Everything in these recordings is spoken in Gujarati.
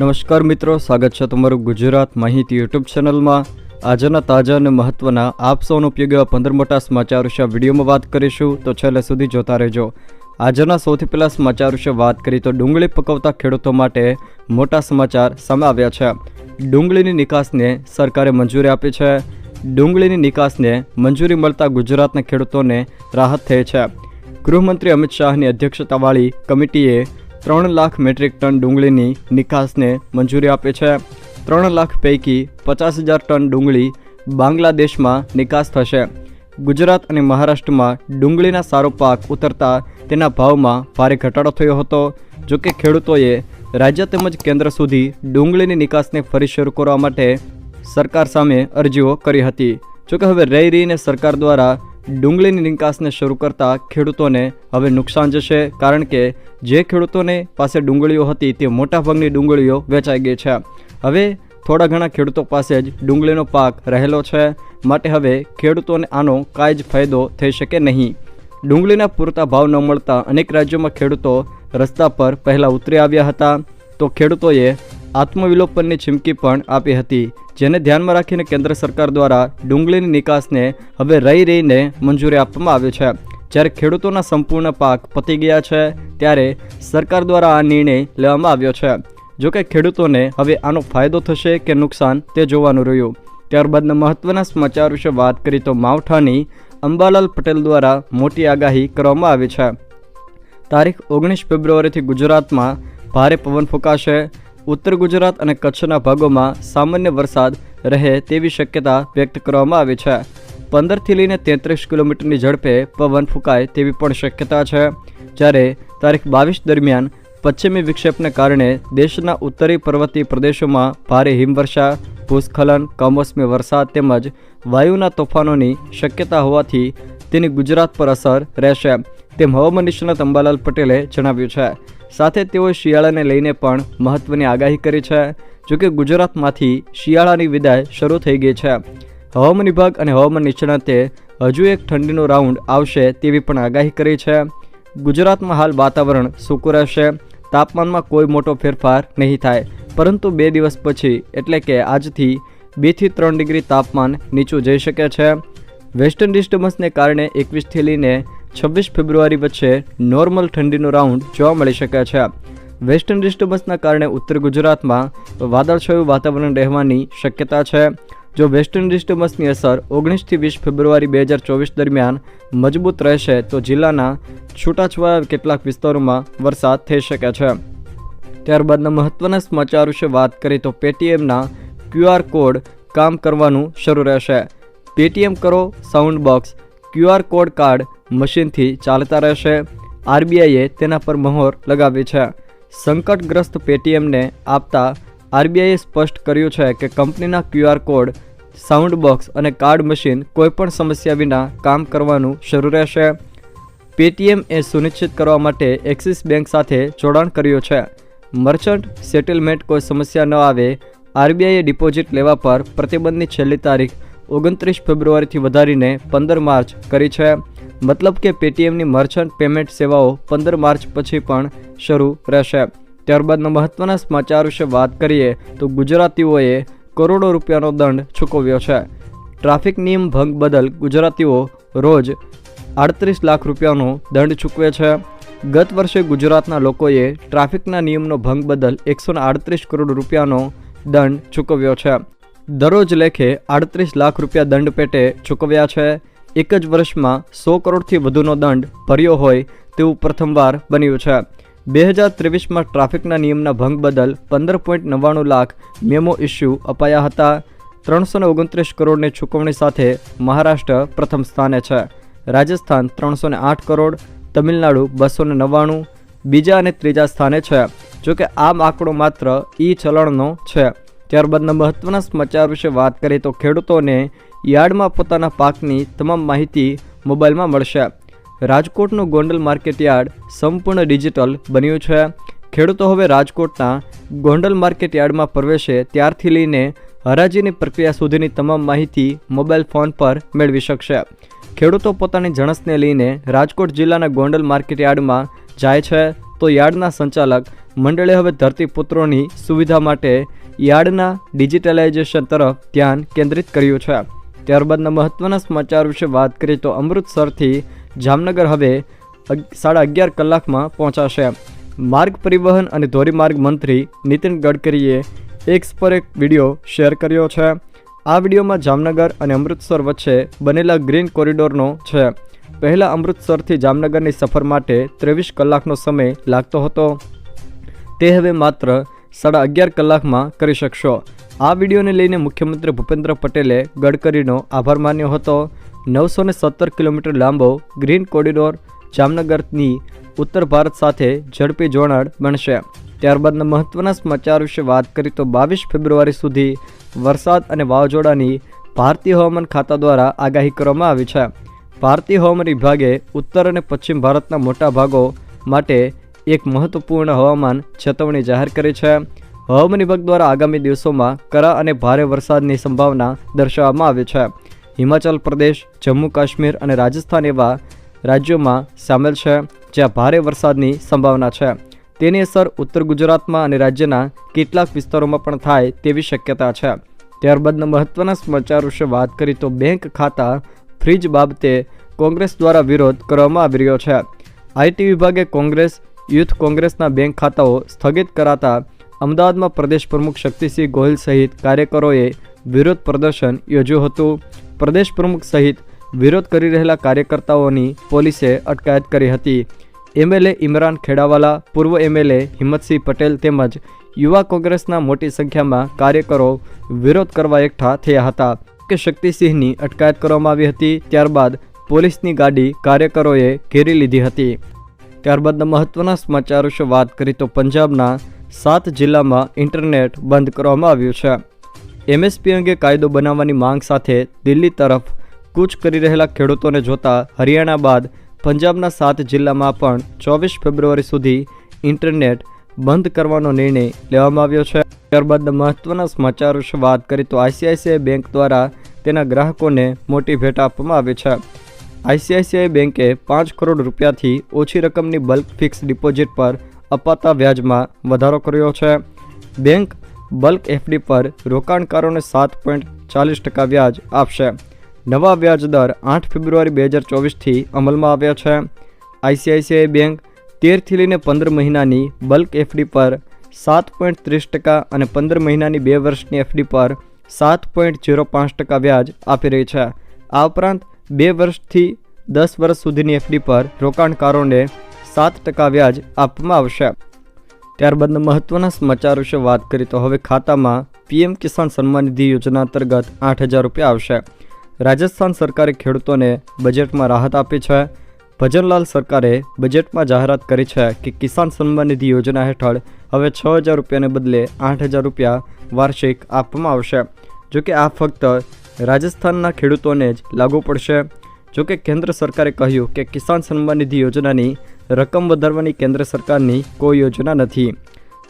નમસ્કાર મિત્રો, સ્વાગત છે તમારું ગુજરાત માહિતી યુટ્યુબ ચેનલમાં. આજના તાજા અને મહત્વના આપ સૌનો ઉપયોગ એવા પંદર મોટા સમાચાર વિશે વિડીયોમાં વાત કરીશું, તો છેલ્લે સુધી જોતા રહેજો. આજના સૌથી પહેલા સમાચાર વિશે વાત કરી તો ડુંગળી પકવતા ખેડૂતો માટે મોટા સમાચાર સામે આવ્યા છે. ડુંગળીની નિકાસને સરકારે મંજૂરી આપી છે. ડુંગળીની નિકાસને મંજૂરી મળતા ગુજરાતના ખેડૂતોને રાહત થઈ છે. ગૃહમંત્રી અમિત શાહની અધ્યક્ષતાવાળી કમિટીએ ત્રણ લાખ મેટ્રિક ટન ડુંગળીની નિકાસને મંજૂરી આપી છે. ત્રણ લાખ પૈકી પચાસ હજાર ટન ડુંગળી બાંગ્લાદેશમાં નિકાસ થશે. ગુજરાત અને મહારાષ્ટ્રમાં ડુંગળીના સારો પાક ઉતરતા તેના ભાવમાં ભારે ઘટાડો થયો હતો. જોકે ખેડૂતોએ રાજ્ય તેમજ કેન્દ્ર સુધી ડુંગળીની નિકાસને ફરી શરૂ કરવા માટે સરકાર સામે અરજીઓ કરી હતી. જોકે હવે રહી રહીને સરકાર દ્વારા ડુંગળીની નિકાસને શરૂ કરતા ખેડૂતોને હવે નુકસાન જશે કારણ કે જે ખેડૂતોને પાસે ડુંગળીઓ હતી તે મોટાભાગની ડુંગળીઓ વેચાઈ ગઈ છે. હવે થોડા ઘણા ખેડૂતો પાસે જ ડુંગળીનો પાક રહેલો છે. માટે હવે ખેડૂતોને આનો કાંઈ જ ફાયદો થઈ શકે નહીં. ડુંગળીના પૂરતા ભાવ ન મળતા અનેક રાજ્યોમાં ખેડૂતો રસ્તા પર પહેલાં ઉતરી આવ્યા હતા. તો ખેડૂતોએ આત્મવિલોપનની ચીમકી પણ આપી હતી, જેને ધ્યાનમાં રાખીને કેન્દ્ર સરકાર દ્વારા ડુંગળીની નિકાસને હવે રહી રહીને મંજૂરી આપવામાં આવી છે. જ્યારે ખેડૂતોના સંપૂર્ણ પાક પતી ગયા છે, ત્યારે સરકાર દ્વારા આ નિર્ણય લેવામાં આવ્યો છે. જોકે ખેડૂતોને હવે આનો ફાયદો થશે કે નુકસાન તે જોવાનું રહ્યું. ત્યારબાદના મહત્વના સમાચાર વિશે વાત કરી તો માવઠાની અંબાલાલ પટેલ દ્વારા મોટી આગાહી કરવામાં આવી છે. તારીખ ઓગણીસ ફેબ્રુઆરીથી ગુજરાતમાં ભારે પવન ફૂંકાશે. ઉત્તર ગુજરાત અને કચ્છના ભાગોમાં સામાન્ય વરસાદ રહે તેવી શક્યતા વ્યક્ત કરવામાં આવી છે. પંદરથી લઈને તેત્રીસ કિલોમીટરની ઝડપે પવન ફૂંકાય તેવી પણ શક્યતા છે. જ્યારે તારીખ બાવીસ દરમિયાન પશ્ચિમી વિક્ષેપને કારણે દેશના ઉત્તરી પર્વતીય પ્રદેશોમાં ભારે હિમવર્ષા, ભૂસ્ખલન, કમોસમી વરસાદ તેમજ વાયુના તોફાનોની શક્યતા હોવાથી તેની ગુજરાત પર અસર રહેશે. તેમ હવામાન નિષ્ણાત અંબાલાલ પટેલે જણાવ્યું છે. સાથે તેઓએ શિયાળાને લઈને પણ મહત્વની આગાહી કરી છે જોકે ગુજરાતમાંથી શિયાળાની વિદાય શરૂ થઈ ગઈ છે. હવામાન વિભાગ અને હવામાન નિષ્ણાતે હજુ એક ઠંડીનો રાઉન્ડ આવશે તેવી પણ આગાહી કરી છે. ગુજરાતમાં હાલ વાતાવરણ સૂકું રહેશે, તાપમાનમાં કોઈ મોટો ફેરફાર નહીં થાય, પરંતુ બે દિવસ પછી, એટલે કે આજથી બેથી ત્રણ ડિગ્રી તાપમાન નીચું જઈ શકે છે. વેસ્ટર્ન ડિસ્ટર્બન્સને કારણે એકવીસથી લઈને છવ્વીસ ફેબ્રુઆરી વચ્ચે નોર્મલ ઠંડીનો રાઉન્ડ જોવા મળી શકે છે. વેસ્ટર્ન ડિસ્ટર્બન્સના કારણે ઉત્તર ગુજરાતમાં વાદળછાયું વાતાવરણ રહેવાની શક્યતા છે. જો વેસ્ટર્ન ડિસ્ટર્બન્સની અસર ઓગણીસથી વીસ ફેબ્રુઆરી બે હજાર ચોવીસ દરમિયાન મજબૂત રહેશે, તો જિલ્લાના છૂટાછવાયા કેટલાક વિસ્તારોમાં વરસાદ થઈ શકે છે. ત્યારબાદના મહત્વના સમાચાર વિશે વાત કરીએ તો પેટીએમના ક્યુઆર કોડ કામ કરવાનું શરૂ રહેશે. પેટીએમ કરો, sound box QR code card મશીનથી ચાલતા રહેશે. આરબીઆઈએ તેના પર મહોર લગાવી છે. સંકટગ્રસ્ત પેટીએમને આપતા આરબીઆઈએ સ્પષ્ટ કર્યું છે કે કંપનીના ક્યુઆર કોડ, સાઉન્ડ બોક્સ અને કાર્ડ મશીન કોઈપણ સમસ્યા વિના કામ કરવાનું શરૂ રહેશે. પેટીએમ એ સુનિશ્ચિત કરવા માટે એક્સિસ બેંક સાથે જોડાણ કર્યું છે. મર્ચન્ટ સેટલમેન્ટ કોઈ સમસ્યા ન આવે. આરબીઆઈએ ડિપોઝિટ લેવા પર પ્રતિબંધની છેલ્લી તારીખ ઓગણત્રીસ ફેબ્રુઆરીથી વધારીને પંદર માર્ચ કરી છે. મતલબ કે પેટીએમની મર્ચન્ટ પેમેન્ટ સેવાઓ પંદર માર્ચ પછી પણ શરૂ રહેશે. ત્યારબાદના મહત્વના સમાચાર વિશે વાત કરીએ તો ગુજરાતીઓએ કરોડો રૂપિયાનો દંડ ચૂકવ્યો છે. ટ્રાફિક નિયમ ભંગ બદલ ગુજરાતીઓ રોજ આડત્રીસ લાખ રૂપિયાનો દંડ ચૂકવે છે. ગત વર્ષે ગુજરાતના લોકોએ ટ્રાફિકના નિયમનો ભંગ બદલ એકસો આડત્રીસ કરોડ રૂપિયાનો દંડ ચૂકવ્યો છે. દરરોજ લેખે આડત્રીસ લાખ રૂપિયા દંડ પેટે ચૂકવ્યા છે. એક જ વર્ષમાં સો કરોડથી વધુનો દંડ ભર્યો હોય તેવું પ્રથમવાર બન્યું છે. બે હજાર ત્રેવીસમાં ટ્રાફિકના નિયમના ભંગ બદલ પંદર પોઈન્ટ નવ્વાણું લાખ મેમો ઇસ્યુ અપાયા હતા. ત્રણસો ને ઓગણત્રીસ કરોડની ચૂકવણી સાથે મહારાષ્ટ્ર પ્રથમ સ્થાને છે. રાજસ્થાન ત્રણસો ને આઠ કરોડ, તમિલનાડુ બસો ને નવ્વાણું, બીજા અને ત્રીજા સ્થાને છે. જોકે આ આંકડો માત્ર ઈ ચલણનો છે. ત્યારબાદના મહત્વના સમાચાર વિશે વાત કરીએ તો ખેડૂતોને યાર્ડમાં પોતાના પાકની તમામ માહિતી મોબાઈલમાં મળશે. રાજકોટનું ગોંડલ માર્કેટ યાર્ડ સંપૂર્ણ ડિજિટલ બન્યું છે. ખેડૂતો હવે રાજકોટના ગોંડલ માર્કેટ યાર્ડમાં પ્રવેશે ત્યારથી લઈને હરાજીની પ્રક્રિયા સુધીની તમામ માહિતી મોબાઈલ ફોન પર મેળવી શકશે. ખેડૂતો પોતાની જણસને લઈને રાજકોટ જિલ્લાના ગોંડલ માર્કેટ યાર્ડમાં જાય છે. તો યાર્ડના સંચાલક મંડળે હવે ધરતીપુત્રોની સુવિધા માટે યાર્ડના ડિજિટલાઇઝેશન તરફ ધ્યાન કેન્દ્રિત કર્યું છે. ત્યારબાદના મહત્ત્વના સમાચાર વિશે વાત કરીએ તો અમૃતસરથી જામનગર હવે સાડા અગિયાર કલાકમાં પહોંચાશે. માર્ગ પરિવહન અને ધોરીમાર્ગ મંત્રી નીતિન ગડકરીએ એક્સ પર એક વીડિયો શેર કર્યો છે. આ વિડીયોમાં જામનગર અને અમૃતસર વચ્ચે બનેલા ગ્રીન કોરિડોરનો છે. પહેલાં અમૃતસરથી જામનગરની સફર માટે ત્રેવીસ કલાકનો સમય લાગતો હતો. તે હવે માત્ર સાડા અગિયાર કલાકમાં કરી શકશો. આ વિડીયોને લઈને મુખ્યમંત્રી ભૂપેન્દ્ર પટેલે ગડકરીનો આભાર માન્યો હતો. નવસો સત્તર કિલોમીટર લાંબો ગ્રીન કોરિડોર જામનગરની ઉત્તર ભારત સાથે ઝડપી જોડાણ બનશે. ત્યારબાદના મહત્ત્વના સમાચાર વિશે વાત કરીએ તો બાવીસ ફેબ્રુઆરી સુધી વરસાદ અને વાવાઝોડાની ભારતીય હવામાન ખાતા દ્વારા આગાહી કરવામાં આવી છે. ભારતીય હવામાન વિભાગે ઉત્તર અને પશ્ચિમ ભારતના મોટા ભાગો માટે એક મહત્વપૂર્ણ હવામાન ચેતવણી જાહેર કરી છે. હવામાન વિભાગ દ્વારા આગામી દિવસોમાં કરા અને ભારે વરસાદની સંભાવના દર્શાવવામાં આવી છે. હિમાચલ પ્રદેશ, જમ્મુ કાશ્મીર અને રાજસ્થાન એવા રાજ્યોમાં સામેલ છે, જ્યાં ભારે વરસાદની સંભાવના છે. તેની અસર ઉત્તર ગુજરાતમાં અને રાજ્યના કેટલાક વિસ્તારોમાં પણ થાય તેવી શક્યતા છે. ત્યારબાદના મહત્ત્વના સમાચાર વિશે વાત કરી તો બેંક ખાતા ફ્રીજ બાબતે કોંગ્રેસ દ્વારા વિરોધ કરવામાં આવી રહ્યો છે. આઈટી વિભાગે કોંગ્રેસ, યુથ કોંગ્રેસના બેંક ખાતાઓ સ્થગિત કરાતા અમદાવાદમાં પ્રદેશ પ્રમુખ શક્તિસિંહ ગોહિલ સહિત કાર્યકરોએ વિરોધ પ્રદર્શન યોજ્યું હતું. પ્રદેશ પ્રમુખ સહિત વિરોધ કરી રહેલા કાર્યકર્તાઓની પોલીસે અટકાયત કરી હતી. એમએલએ ઇમરાન ખેડાવાલા, પૂર્વ એમએલએ હિંમતસિંહ પટેલ તેમજ યુવા કોંગ્રેસના મોટી સંખ્યામાં કાર્યકરો વિરોધ કરવા એકઠા થયા હતા. કે શક્તિસિંહની અટકાયત કરવામાં આવી હતી, ત્યારબાદ પોલીસની ગાડી કાર્યકરોએ ઘેરી લીધી હતી. ત્યારબાદના મહત્ત્વના સમાચાર વિશે વાત કરી તો પંજાબના સાત જિલ્લામાં ઇન્ટરનેટ બંધ કરવામાં આવ્યું છે. એમએસપી અંગે કાયદો બનાવવાની માંગ સાથે દિલ્હી તરફ કૂચ કરી રહેલા ખેડૂતોને જોતા હરિયાણા બાદ પંજાબના સાત જિલ્લામાં પણ ચોવીસ ફેબ્રુઆરી સુધી ઇન્ટરનેટ બંધ કરવાનો નિર્ણય લેવામાં આવ્યો છે. ત્યારબાદ મહત્ત્વના સમાચાર વિશે વાત કરી તો આઈસીઆઈસીઆઈ બેંક દ્વારા તેના ગ્રાહકોને મોટી ભેટ આપવામાં આવી છે. આઈસીઆઈસીઆઈ બેંકે પાંચ કરોડ રૂપિયાથી ઓછી રકમની બલ્ક ફિક્સ ડિપોઝિટ પર અપાતા વ્યાજમાં વધારો કર્યો છે. બેંક બલ્ક એફડી પર રોકાણકારોને સાત પોઈન્ટ ચાલીસ ટકા વ્યાજ આપશે. નવા વ્યાજ દર આઠ ફેબ્રુઆરી બે હજાર ચોવીસથી અમલમાં આવ્યા છે. આઈસીઆઈસીઆઈ બેંક તેરથી લઈને પંદર મહિનાની બલ્ક એફડી પર સાત પોઈન્ટ ત્રીસ ટકા અને પંદર મહિનાની બે વર્ષની એફડી પર સાત પોઈન્ટ ઝીરો પાંચ ટકા વ્યાજ આપી રહી છે. આ ઉપરાંત બે વર્ષથી દસ વર્ષ સુધીની એફડી પર રોકાણકારોને સાત ટકા વ્યાજ આપવામાં આવશે. ત્યારબાદના મહત્ત્વના સમાચાર વિશે વાત કરી તો હવે ખાતામાં પીએમ કિસાન સન્માન નિધિ યોજના અંતર્ગત આઠ હજાર રૂપિયા આવશે. રાજસ્થાન સરકારે ખેડૂતોને બજેટમાં રાહત આપી છે. ભજનલાલ સરકારે બજેટમાં જાહેરાત કરી છે કે કિસાન સન્માન નિધિ યોજના હેઠળ હવે છ હજાર રૂપિયાને બદલે આઠ હજાર રૂપિયા વાર્ષિક આપવામાં આવશે. જોકે આ ફક્ત રાજસ્થાનના ખેડૂતોને જ લાગુ પડશે. જોકે કેન્દ્ર સરકારે કહ્યું કે કિસાન સન્માન નિધિ યોજનાની રકમ વધારવાની કેન્દ્ર સરકારની કોઈ યોજના નથી.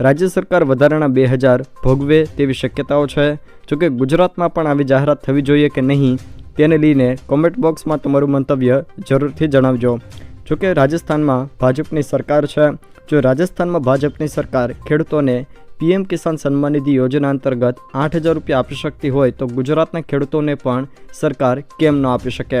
રાજ્ય સરકાર વધારાના બે હજાર ભોગવે તેવી શક્યતાઓ છે. જોકે ગુજરાતમાં પણ આવી જાહેરાત થવી જોઈએ કે નહીં, તેને લઈને કોમેન્ટ બોક્સમાં તમારું મંતવ્ય જરૂરથી જણાવજો. જોકે રાજસ્થાનમાં ભાજપની સરકાર છે. જો રાજસ્થાનમાં ભાજપની સરકાર ખેડૂતોને પીએમ કિસાન સન્માન નિધિ યોજના અંતર્ગત આઠ હજાર રૂપિયા આપી શકતી હોય તો ગુજરાતના ખેડૂતોને પણ સરકાર કેમ ન આપી શકે?